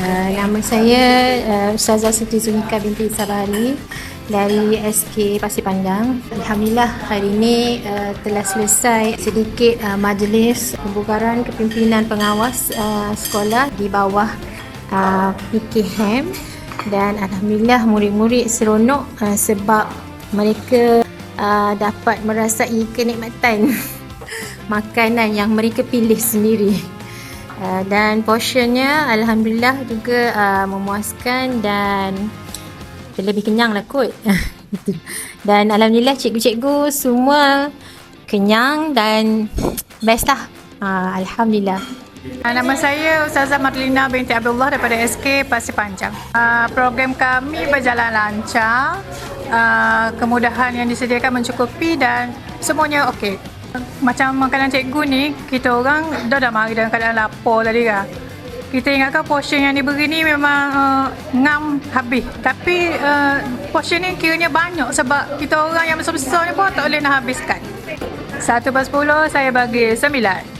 Nama saya uh, Ustazah Siti Zulika binti Sabari dari SK Pasir Panjang. Alhamdulillah hari ini uh, telah selesai sedikit uh, majlis pembubaran kepimpinan pengawas uh, sekolah di bawah uh, PKM dan Alhamdulillah murid-murid seronok uh, sebab mereka uh, dapat merasai kenikmatan makanan yang mereka pilih sendiri. Uh, dan portionnya Alhamdulillah juga uh, memuaskan dan lebih kenyang lah kot. Dan Alhamdulillah cikgu-cikgu semua kenyang dan best lah. Uh, Alhamdulillah. Ah, Nama saya Ustazah Marlina binti Abdullah daripada SK Pasir Panjang. Ah, Program kami berjalan lancar. Ah, Kemudahan yang disediakan mencukupi dan semuanya okey. Macam makanan cikgu ni, kita orang dah dah mari dalam keadaan lapar tadi kan. Kita ingatkan portion yang diberi ni memang uh, ngam habis. Tapi uh, portion ni kiranya banyak sebab kita orang yang besar-besar ni pun tak boleh nak habiskan. Satu per sepuluh saya bagi sembilan.